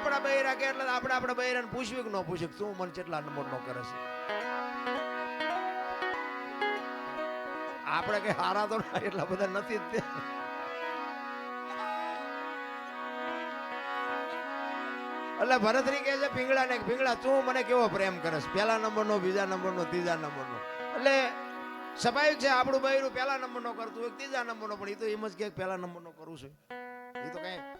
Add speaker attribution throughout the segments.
Speaker 1: આપણા બૈરા કે એટલે આપણે આપણા બૈરાને પૂછવી કે ન પૂછ્યું તું મને કેટલા નંબર નો કરે છે? આપણે કઈ હારા તો એટલા બધા નથી જ એટલે ભરતરી કહે છે પીંગળા ને પીંગળા તું મને કેવો પ્રેમ કરસ પહેલા નંબરનો બીજા નંબરનો ત્રીજા નંબરનો એટલે સ્વાભાવિક છે, આપણું બૈરું પહેલા નંબરનો કરતું હોય ત્રીજા નંબરનો પણ એ તો એમ જ કે પહેલા નંબરનો કરું છું. એ તો કઈ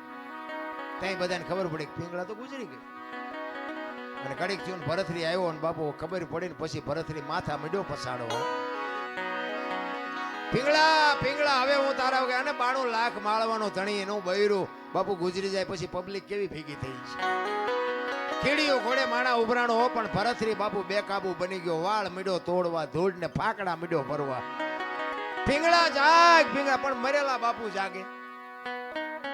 Speaker 1: ત્યાં બધાને ખબર પડી કે પિંગળા તો ગુજરી ગઈ. અને કડીક થયું ભરતરી આવ્યો ને બાપુ, ખબર પડી ને પછી ભરતરી માથા મીડ્યો પસાડો પિંગળા પિંગળા હવે હું તારા વગર અને બાણું લાખ માળવાનો ધણી એનું બૈરું. બાપુ ગુજરી જાય પછી પબ્લિક કેવી ભેગી થઈ છે? કીડીઓ ઘોડે માણા ઉભરાણો હો, પણ ભરતરી બાપુ બેકાબુ બની ગયો. વાળ મીડો તોડવા ધૂળ ને ફાકડા મીડો ભરવા. પિંગળા જાગ પિંગળા પણ મરેલા બાપુ જાગે.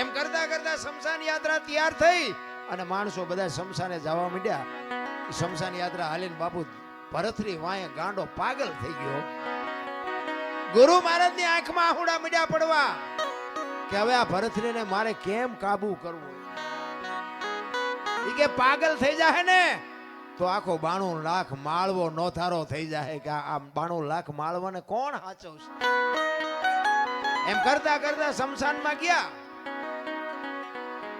Speaker 1: એમ કરતા કરતા શમશાન યાત્રા તૈયાર થઈ અને માણસો બધા શમશાને જવા માંડ્યા. શમશાન યાત્રા હાલીને બાપુ ભરતરી વાંયે ગાંડો પાગલ થઈ ગયો. ગુરુ મહારાજની આંખમાં આહુડા મીડ્યા પડવા કે હવે આ ભરતરીને મારે કેમ કાબુ કરવું? ઈ કે પાગલ થઈ જાહે ને તો આખો બાણું લાખ માળવો નોથારો થઈ જાય કે આ બાણું લાખ માળવાને કોણ હાચવશે? એમ કરતા કરતા શમશાનમાં ગયા.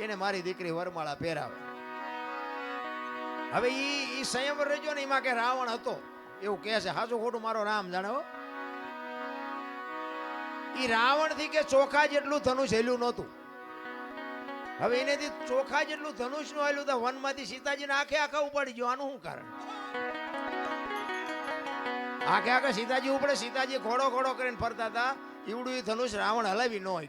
Speaker 1: એને મારી દીકરી વરમાળા પહેરાવે. હવે ઈ ઈ સંયમ રચ્યો ને, એમાં કે રાવણ હતો. એવું કહે છે સાચું ખોટું મારો રામ જાણો એ રાવણથી કે ચોખા જેટલું ધનુષ હેલ્યું નહોતું. હવે એનેથી ચોખા જેટલું ધનુષનું હેલ્યું તો વનમાંથી સીતાજીને આખે આખા ઉપાડી ગયો. આનું શું કારણ? આખે આખા સીતાજી ઉપડે, સીતાજી ઘોડો ઘોડો કરીને ફરતા હતા. ઈવડું ધનુષ રાવણ હલાવી ન હોય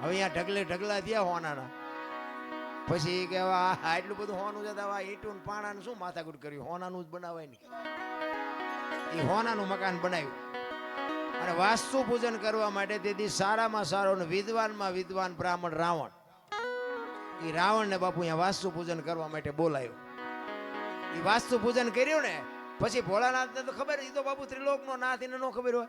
Speaker 1: હવે અહીંયા ઢગલે ઢગલા થયા હોનાના. પછી કે હવે આ આટલું બધું હોનું છે તો ઈટું ને પાણાનું શું માથાકૂટ કર્યું? હોનાનું જ બનાવાય નહીં એ હોનાનું મકાન બનાવ્યું. અને વાસ્તુ પૂજન કરવા માટે તેથી સારામાં સારો ને વિદ્વાનમાં વિદ્વાન બ્રાહ્મણ રાવણ. એ રાવણને બાપુ અહીંયા વાસ્તુ પૂજન કરવા માટે બોલાયો. એ વાસ્તુ પૂજન કર્યું ને, પછી ભોળાનાથને તો ખબર એ તો બાપુ ત્રિલોકનો નાથ, એને નો ખબર હોય.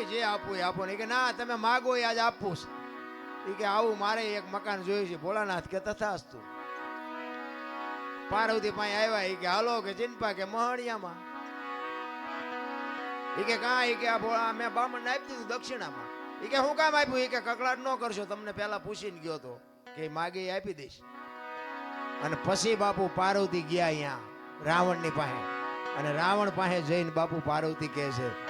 Speaker 1: કે જે આપવું એ આપો ને. કે, ના, તમે માગો એ આજ આપવું છે. એ કે, આવું મારે એક મકાન જોયું છે. ભોળાનાથ કે, તથાસ્તુ. પાર્વતી પાસે આવ્યા એ કે, હાલો, કે ચિંપા કે મહણિયામાં. એ કે, કાં? એ કે, આ ભોળા મેં બામણ આપી દીધું દક્ષિણામાં. એ કે, હું કામ આપ્યું? એ કે, કકડાટ ન કરશો, તમને પહેલા પૂછીને ગયો તો. કે માગે આપી દઈશ. અને પછી બાપુ પાર્વતી ગયા અહીંયા રાવણની પાસે. અને રાવણ પાસે જઈને બાપુ પાર્વતી કહે છે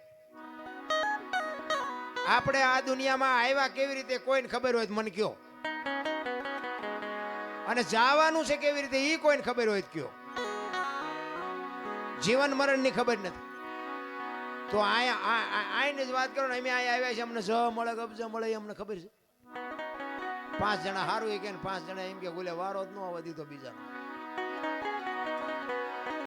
Speaker 1: આપણે આ દુનિયામાં આવ્યા કેવી રીતે કોઈને ખબર હોય મને કયો અને જવાનું છે કેવી રીતે એ કોઈને ખબર હોય કયો જીવન મરણની ખબર નથી. તો આયા આઈને જ વાત કરો ને, અમે અહીંયા આવ્યા છે અમને જ મળે કબજ મળે અમને ખબર છે. પાંચ જણા સારું કે પાંચ જણા એમ કે બોલે વારો જ ન આવવા દીધો બીજાનો.